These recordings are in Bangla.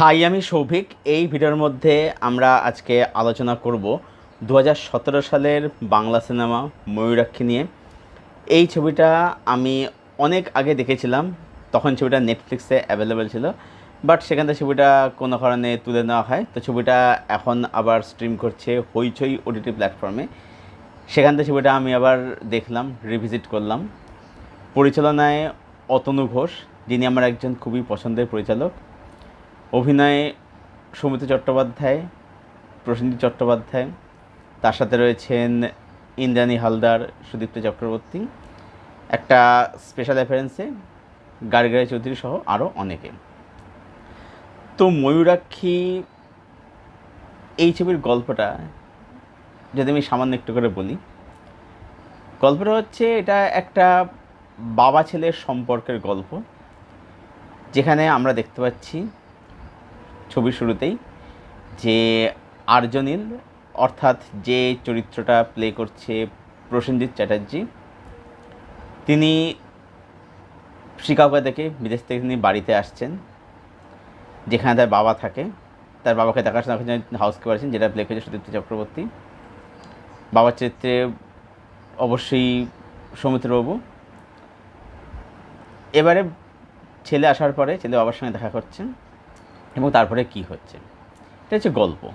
হাই, আমি সৌভিক। এই ভিডিওর মধ্যে আমরা আজকে আলোচনা করব দু হাজার সতেরো সালের বাংলা সিনেমা ময়ূরাক্ষী নিয়ে। এই ছবিটা আমি অনেক আগে দেখেছিলাম। তখন ছবিটা নেটফ্লিক্সে অ্যাভেলেবেল ছিল। বাট সেখান থেকে ছবিটা কোনো কারণে তুলে নেওয়া হয়। তো ছবিটা এখন আবার স্ট্রিম করছে হইচই ওটিটি প্ল্যাটফর্মে সেখান থেকে ছবিটা আমি আবার দেখলাম রিভিজিট করলাম। পরিচালনায় অতনু ঘোষ, যিনি আমার একজন খুবই পছন্দের পরিচালক। অভিনয়ে সৌমিত চট্টোপাধ্যায়, প্রসেনজিৎ চট্টোপাধ্যায়, তার সাথে রয়েছেন ইন্দ্রাণী হালদার, সুদীপ্ত চক্রবর্তী। একটা স্পেশাল অ্যাফারেন্সে গাড়িগাড়ি চৌধুরী সহ আরও অনেকে। তো ময়ূরাক্ষী, এই ছবির গল্পটা যদি আমি সামান্য একটু করে বলি, গল্পটা হচ্ছে এটা একটা বাবা ছেলের সম্পর্কের গল্প, যেখানে আমরা দেখতে পাচ্ছি ছবির শুরুতেই যে আর্যনীল, অর্থাৎ যে চরিত্রটা প্লে করছে প্রসেনজিৎ চ্যাটার্জি, তিনি শিকাগো থেকে বিদেশ থেকে তিনি বাড়িতে আসছেন, যেখানে তার বাবা থাকে। তার বাবাকে দেখাশোনা করছেন হাউস কিপার আছেন, যেটা প্লে করেছে সুদীপ্ত চক্রবর্তী। বাবার চরিত্রে অবশ্যই সৌমিত্রবাবু এবারে ছেলে আসার পরে ছেলে বাবার সঙ্গে দেখা করছেন। এবং তারপরে কি হচ্ছে? এটা হচ্ছে গল্প।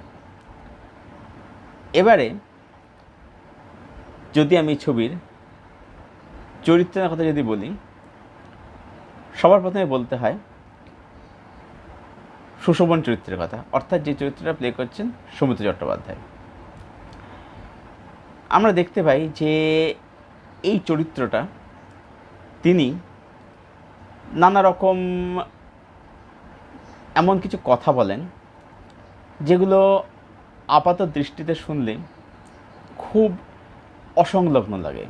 এবারে যদি আমি ছবির চরিত্রের কথা যদি বলি, সবার প্রথমে বলতে হয় সুশোভন চরিত্রের কথা। অর্থাৎ যে চরিত্রটা প্লে করছেন সৌমিত্র চট্টোপাধ্যায়। আমরা দেখতে পাই যে এই চরিত্রটা তিনি নানা রকম এমন কিছু কথা বলেন যেগুলো আপাত দৃষ্টিতে শুনলে খুব অসংলগ্ন লাগে।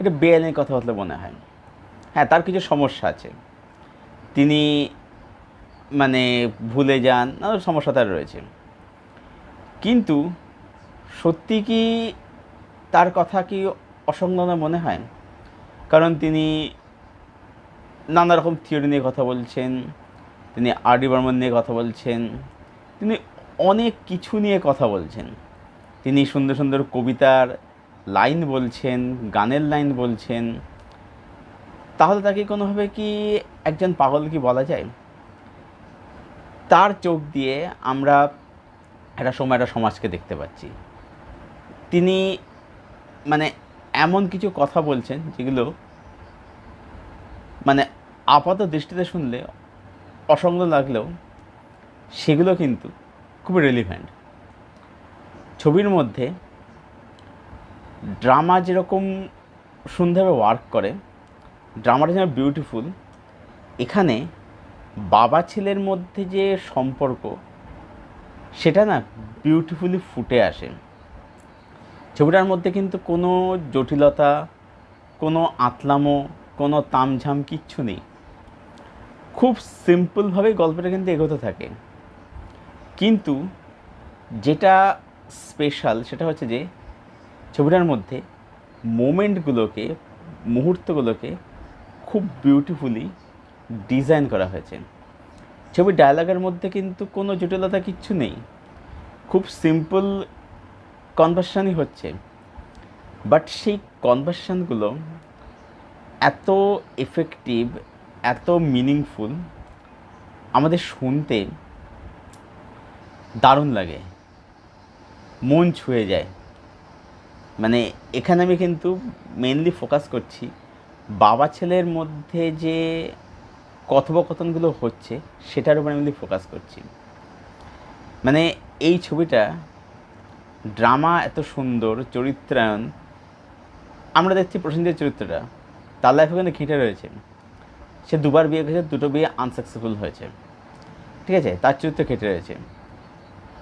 এটা বেআইনের কথা কথাবার্তা মনে হয়। হ্যাঁ তার কিছু সমস্যা আছে। তিনি মানে ভুলে যান, নানা সমস্যা তার রয়েছে। কিন্তু সত্যি কি তার কথা কি অসংলগ্ন মনে হয়? কারণ তিনি নানা রকম থিওরি নিয়ে কথা বলছেন তিনি আর ডি বর্মন নিয়ে কথা বলছেন, তিনি অনেক কিছু নিয়ে কথা বলছেন। তিনি সুন্দর সুন্দর কবিতার লাইন বলছেন, গানের লাইন বলছেন। তাহলে তাকে কোনোভাবে কি একজন পাগল কি বলা যায়? তার চোখ দিয়ে আমরা একটা সময় একটা সমাজকে দেখতে পাচ্ছি। তিনি মানে এমন কিছু কথা বলছেন যেগুলো মানে আপাত দৃষ্টিতে শুনলে অসংগ লাগলেও সেগুলো কিন্তু খুবই রেলিভেন্ট ছবির মধ্যে ড্রামা যেরকম সুন্দরভাবে ওয়ার্ক করে ড্রামাটা যেন বিউটিফুল এখানে বাবা ছেলের মধ্যে যে সম্পর্ক, সেটা না বিউটিফুলি ফুটে আসে। ছবিটার মধ্যে কিন্তু কোনো জটিলতা, কোনো আতলামো, কোনো তামঝাম কিচ্ছু নেই। খুব সিম্পলভাবে গল্পটা কিন্তু এগোতে থাকে। কিন্তু যেটা স্পেশাল সেটা হচ্ছে যে, ছবিটার মধ্যে মোমেন্টগুলোকে মুহূর্তগুলোকে খুব বিউটিফুলি ডিজাইন করা হয়েছে। ছবির ডায়লগের মধ্যে কিন্তু কোনো জটিলতা কিচ্ছু নেই। খুব সিম্পল কনভার্সানই হচ্ছে। বাট সেই কনভার্সানগুলো এত এফেক্টিভ এত মিনিংফুল আমাদের শুনতে দারুণ লাগে। মন ছুঁয়ে যায়। মানে এখানে আমি কিন্তু মেনলি ফোকাস করছি বাবা ছেলের মধ্যে যে কথোপকথনগুলো হচ্ছে, সেটার উপর আমি ফোকাস করছি। মানে এই ছবিটা ড্রামা এত সুন্দর, চরিত্রায়ন, আমরা দেখছি প্রসেনজিতের চরিত্রটা, তার লাইফ কিন্তু ঘেঁটে রয়েছে। সে দুবার বিয়ে করেছে, দুটো বিয়ে আনসাকসেসফুল হয়েছে। ঠিক আছে? তার চরিত্র কেটে রয়েছে।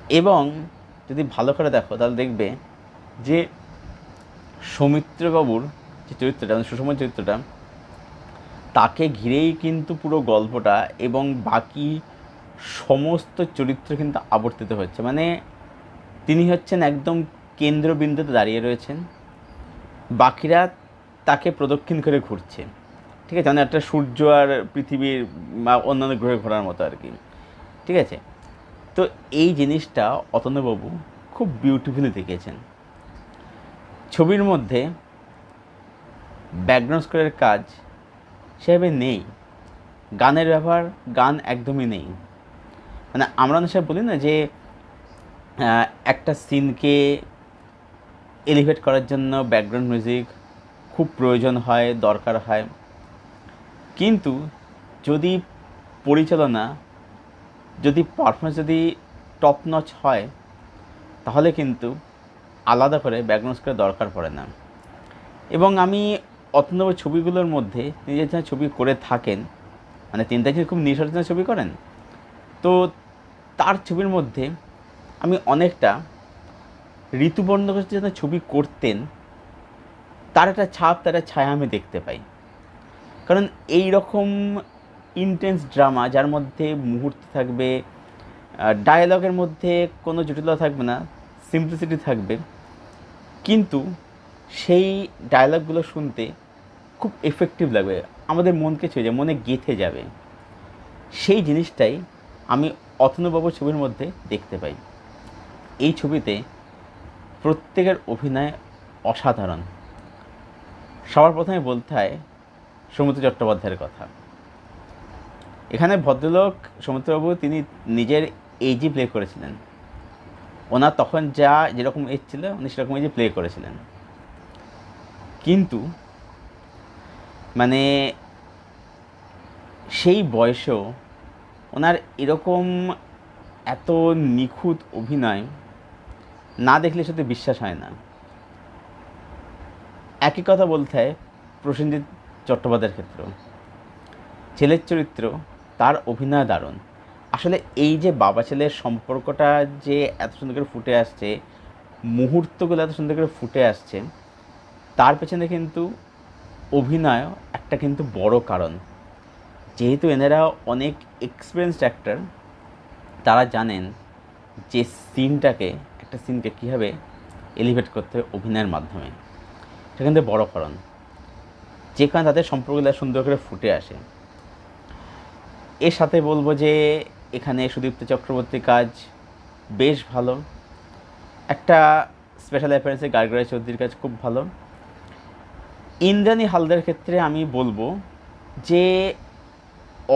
এবং যদি ভালো করে দেখো, তাহলে দেখবে যে সৌমিত্রবাবুর যে চরিত্রটা মানে সুষম চরিত্রটা, তাকে ঘিরেই কিন্তু পুরো গল্পটা এবং বাকি সমস্ত চরিত্র কিন্তু আবর্তিত হচ্ছে। মানে তিনি হচ্ছেন একদম কেন্দ্রবিন্দুতে দাঁড়িয়ে রয়েছেন। বাকিরা তাকে প্রদক্ষিণ করে ঘুরছে। ঠিক আছে মানে একটা সূর্য আর পৃথিবীর বা অন্যান্য গ্রহে ঘোরার মতো আর কি। ঠিক আছে? তো এই জিনিসটা অতন্যবাবু খুব বিউটিফুলি দেখেছেন ছবির মধ্যে ব্যাকগ্রাউন্ড স্কোরের কাজ সেভাবে নেই। গানের ব্যবহার, গান একদমই নেই। মানে আমরা সময় বলি না যে একটা সিনকে এলিভেট করার জন্য ব্যাকগ্রাউন্ড মিউজিক খুব প্রয়োজন হয়, দরকার হয়। কিন্তু যদি পরিচালনা, যদি পারফরমেন্স যদি টপ নচ হয়, তাহলে কিন্তু আলাদা করে ব্যাকগ্রাউন্ড স্কোরের দরকার পড়ে না। এবং আমি অতনব ছবিগুলোর মধ্যে তিনি যে ছবি করে থাকেন। মানে তিনি দেখি খুব নিঃসচেতন ছবি করেন। তো তার ছবির মধ্যে আমি অনেকটা ঋতুবর্ণ যেন ছবি করতেন। তার একটা ছাপ, তার একটা ছায়া আমি দেখতে পাই। কারণ এই রকম ইন্টেন্স ড্রামা যার মধ্যে মুহূর্ত থাকবে ডায়ালগের মধ্যে কোনো জটিলতা থাকবে না সিম্পলিসিটি থাকবে। কিন্তু সেই ডায়লগগুলো শুনতে খুব এফেক্টিভ লাগবে, আমাদের মনকে ছুঁয়ে যাবে মনে গেঁথে যাবে। সেই জিনিসটাই আমি অতনুবাবু ছবির মধ্যে দেখতে পাই। এই ছবিতে প্রত্যেকের অভিনয় অসাধারণ। সবার প্রথমে বলতে হয় সমুদ্র চট্টোপাধ্যায়ের কথা। এখানে ভদ্রলোক সমুদ্রবাবু তিনি নিজের এইজই প্লে করেছিলেন। ওনার তখন যা যেরকম এজ ছিল, উনি সেরকম এজে প্লে করেছিলেন। কিন্তু মানে সেই বয়সেও ওনার এরকম এত নিখুঁত অভিনয় না দেখলে সত্যি বিশ্বাস হয় না। একই কথা বলতে হয় প্রসেনজিৎ চট্টোপাধ্যায়ের ক্ষেত্র। ছেলের চরিত্র, তার অভিনয় দারুণ। আসলে এই যে বাবা ছেলের সম্পর্কটা যে এত সুন্দর করে ফুটে আসছে, মুহূর্তগুলো এত সুন্দর করে ফুটে আসছে, তার পেছনে কিন্তু অভিনয় একটা কিন্তু বড় কারণ। যেহেতু এনারা অনেক এক্সপিরিয়েন্সড অ্যাক্টর তারা জানেন যে সিনটাকে একটা সিনকে কীভাবে এলিভেট করতে হবে অভিনয়ের মাধ্যমে। এটা কিন্তু বড় কারণ। যেখানে তাদের সম্পর্কগুলো সুন্দর করে ফুটে আসে। এর সাথে বলব যে, এখানে সুদীপ্ত চক্রবর্তীর কাজ বেশ ভালো। একটা স্পেশাল অ্যাপিয়ারেন্সে গার্গরা চৌধুরীর কাজ খুব ভালো। ইন্দ্রাণী হালদার ক্ষেত্রে আমি বলব যে,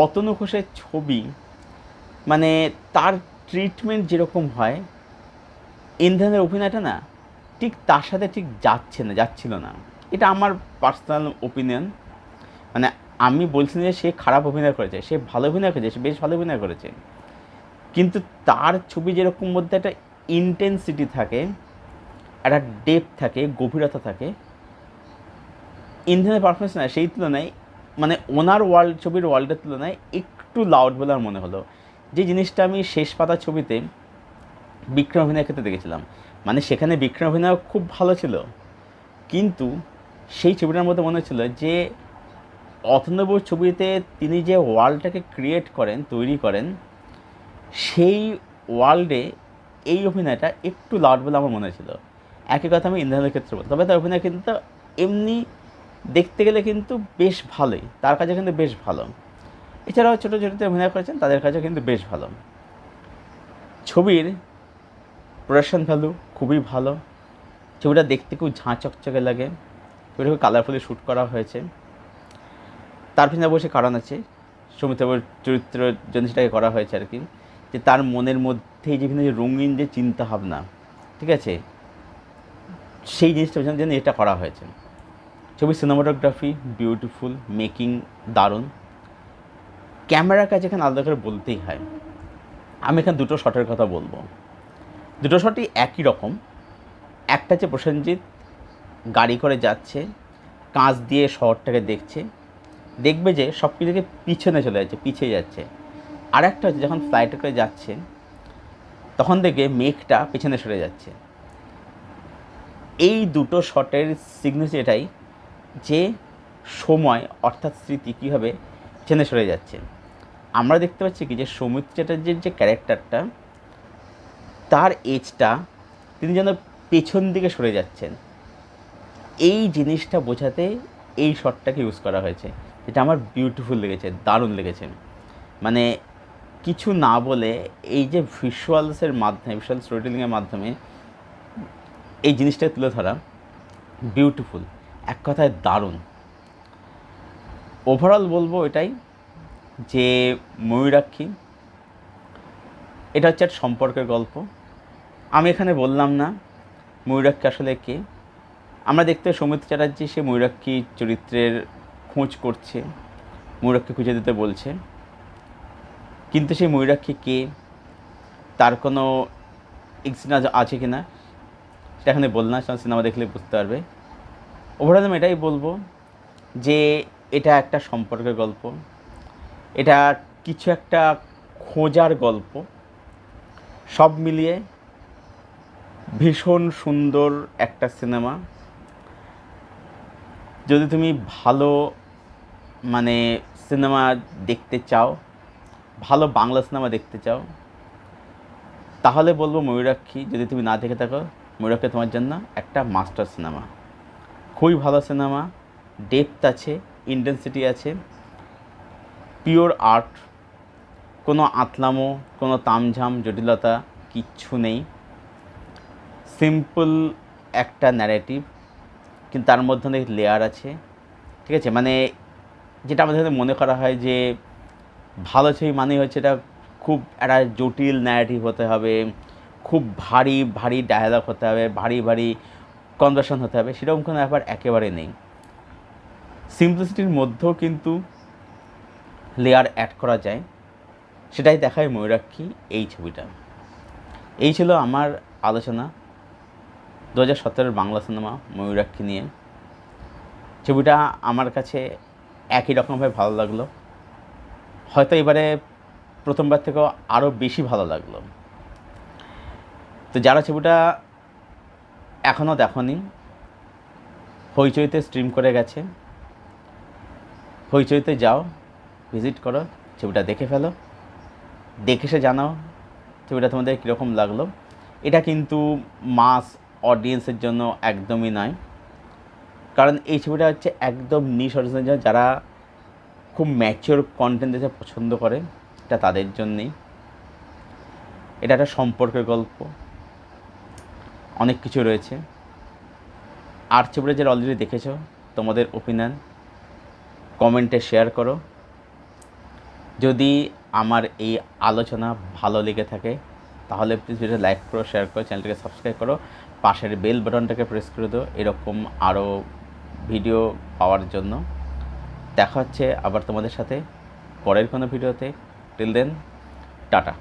অতনু ঘোষের ছবি মানে তার ট্রিটমেন্ট যেরকম হয়, ইন্দ্রাণীর অভিনয়টা না, ঠিক তার সাথে ঠিক যাচ্ছে না, যাচ্ছিল না। এটা আমার পার্সোনাল ওপিনিয়ন মানে আমি বলছি যে সে খারাপ অভিনয় করেছে, সে ভালো অভিনয় করেছে, সে বেশ ভালো অভিনয় করেছে। কিন্তু তার ছবি যেরকম মধ্যে একটা ইন্টেন্সিটি থাকে, একটা ডেপ থাকে, গভীরতা থাকে। ইন্ডিয়ানের পারফরমেন্স না সেই তুলনায় মানে ওনার ওয়ার্ল্ড ছবির ওয়ার্ল্ডের তুলনায় একটু লাউড বলে আমার মনে হলো। যে জিনিসটা আমি শেষ পাতা ছবিতে বিক্রম অভিনয়ের ক্ষেত্রে দেখেছিলাম। মানে সেখানে বিক্রম অভিনয় খুব ভালো ছিল। কিন্তু সেই ছবিটার মধ্যে মনে হচ্ছিল যে অথনবুর ছবিতে তিনি যে ওয়ার্ল্ডটাকে ক্রিয়েট করেন, তৈরি করেন, সেই ওয়ার্ল্ডে এই অভিনয়টা একটু লাউড বলে আমার মনে হয়েছিল একই কথা আমি ইন্দ্রানের ক্ষেত্রে বলতে তবে তার অভিনয় কিন্তু এমনি দেখতে গেলে কিন্তু বেশ ভালোই। তার কাছে কিন্তু বেশ ভালো। এছাড়াও ছোটো ছোটোতে অভিনয় করেছেন, তাদের কাছে কিন্তু বেশ ভালো। ছবির প্রোডাকশন ভ্যালু খুবই ভালো। ছবিটা দেখতে খুব ঝাঁ চকচকে লাগে। খুব কালারফুলি শ্যুট করা হয়েছে। তার পিছনে অবশ্যই কারণ আছে সৌমিত্রবাবুর চরিত্র জন্য সেটাকে করা হয়েছে আর কি, যে তার মনের মধ্যে যে বিভিন্ন যে রঙিন যে চিন্তা ভাবনা ঠিক আছে? সেই জিনিসটা জিনিসটার জন্য এটা করা হয়েছে। ছবির সিনেমাটোগ্রাফি বিউটিফুল মেকিং দারুণ। ক্যামেরার কাছে এখানে আলাদা করে বলতেই হয়। আমি এখানে দুটো শটের কথা বলব। দুটো শটই একই রকম। একটা হচ্ছে প্রসেনজিৎ গাড়ি করে যাচ্ছে, কাঁচ দিয়ে শহরটাকে দেখছে, দেখবে যে সব কিছুকে পিছনে চলে যাচ্ছে, পিছিয়ে যাচ্ছে। আর একটা হচ্ছে যখন ফ্লাইটে করে যাচ্ছে, তখন দেখবে মেঘটা পেছনে সরে যাচ্ছে। এই দুটো শটের সিগনেচার এটাই যে সময় অর্থাৎ স্মৃতি কীভাবে পেছনে সরে যাচ্ছে। আমরা দেখতে পাচ্ছি কি যে সৌমিত্র চ্যাটার্জির যে ক্যারেক্টারটা তার এজটা তিনি যেন পেছন দিকে সরে যাচ্ছেন। এই জিনিসটা বোঝাতে এই শটটাকে ইউজ করা হয়েছে। যেটা আমার বিউটিফুল লেগেছে, দারুণ লেগেছে। মানে কিছু না বলে এই যে ভিজুয়ালসের মাধ্যমে ভিজুয়াল স্টোরিটেলিংয়ের মাধ্যমে এই জিনিসটা তুলে ধরা বিউটিফুল এক কথায় দারুণ। ওভারঅল বলব এটাই যে ময়ূরাক্ষী, এটা হচ্ছে একটা সম্পর্কের গল্প। আমি এখানে বললাম না ময়ূরাক্ষী আসলে কে। আমরা দেখতে সৌমিত্র চ্যাটার্জি সে ময়ূরাক্ষী চরিত্রের খোঁজ করছে, ময়ূরাক্ষী খুঁজে দিতে বলছে। কিন্তু সেই ময়ূরাক্ষী কে? তার কোনো এক্সিডেন্ট আছে কি না সেটা এখানে বল না সিনেমা দেখলে বুঝতে পারবে। ওভারঅল আমি এটাই বলব যে এটা একটা সম্পর্কের গল্প। এটা কিছু একটা খোঁজার গল্প। সব মিলিয়ে ভীষণ সুন্দর একটা সিনেমা। যদি তুমি ভালো মানে সিনেমা দেখতে চাও, ভালো বাংলা সিনেমা দেখতে চাও, তাহলে বলব ময়ূরাক্ষী। যদি তুমি না দেখে থাকো, ময়ূরাক্ষী তোমার জন্য একটা মাস্টার সিনেমা। খুবই ভালো সিনেমা ডেপথ আছে ইন্টেন্সিটি আছে পিওর আর্ট কোনো আতলামো, কোনো তামঝাম, জটিলতা কিচ্ছু নেই। সিম্পল একটা ন্যারেটিভ কিন্তু তার মধ্যে অনেক লেয়ার আছে, ঠিক আছে? মানে যেটা আমাদের মনে করা হয় যে ভালো ছবি মানে হচ্ছে এটা খুব একটা জটিল ন্যারেটিভ হতে হবে, খুব ভারী ভারী ডায়ালগ হতে হবে, ভারী ভারী কনভার্সন হতে হবে, সেরকম কোনো ব্যাপার একেবারে নেই। সিম্পলিসিটির মধ্যেও কিন্তু লেয়ার অ্যাড করা যায়, সেটাই দেখায় ময়ূরাক্ষী এই ছবিটা। এই ছিল আমার আলোচনা। দু হাজার বাংলা সিনেমা, ময়ূরাক্ষী নিয়ে। ছবিটা আমার কাছে একই রকমভাবে ভালো লাগল। হয়তো এবারে প্রথমবার থেকেও আরও বেশি ভালো লাগল। তো যারা ছবিটা এখনও দেখনি, হইচইতে স্ট্রিম করে গেছে, হইচইতে যাও ভিজিট করো, ছবিটা দেখে ফেলো। দেখে সে জানাও ছবিটা তোমাদের কীরকম লাগল। এটা কিন্তু মাস অডিয়েন্সের জন্য একদমই নয় কারণ এই ছবিটা হচ্ছে একদম নিশ অডিয়েন্সের জন্য যারা খুব ম্যাচিওর কন্টেন্ট দেখতে পছন্দ করে, এটা তাদের জন্যেই। এটা একটা সম্পর্কের গল্প। অনেক কিছু রয়েছে। আর ছবিটা যারা অলরেডি দেখেছ, তোমাদের ওপিনিয়ন কমেন্টে শেয়ার করো। যদি আমার এই আলোচনা ভালো লেগে থাকে, তাহলে প্লিজ ভিডিও লাইক করো শেয়ার করো চ্যানেলটাকে সাবস্ক্রাইব করো। পাশের বেল বাটনটাকে প্রেস করে দেবো এরকম আরও ভিডিও পাওয়ার জন্য। দেখা হচ্ছে আবার তোমাদের সাথে পরের কোনো ভিডিওতে টিল দেন টাটা।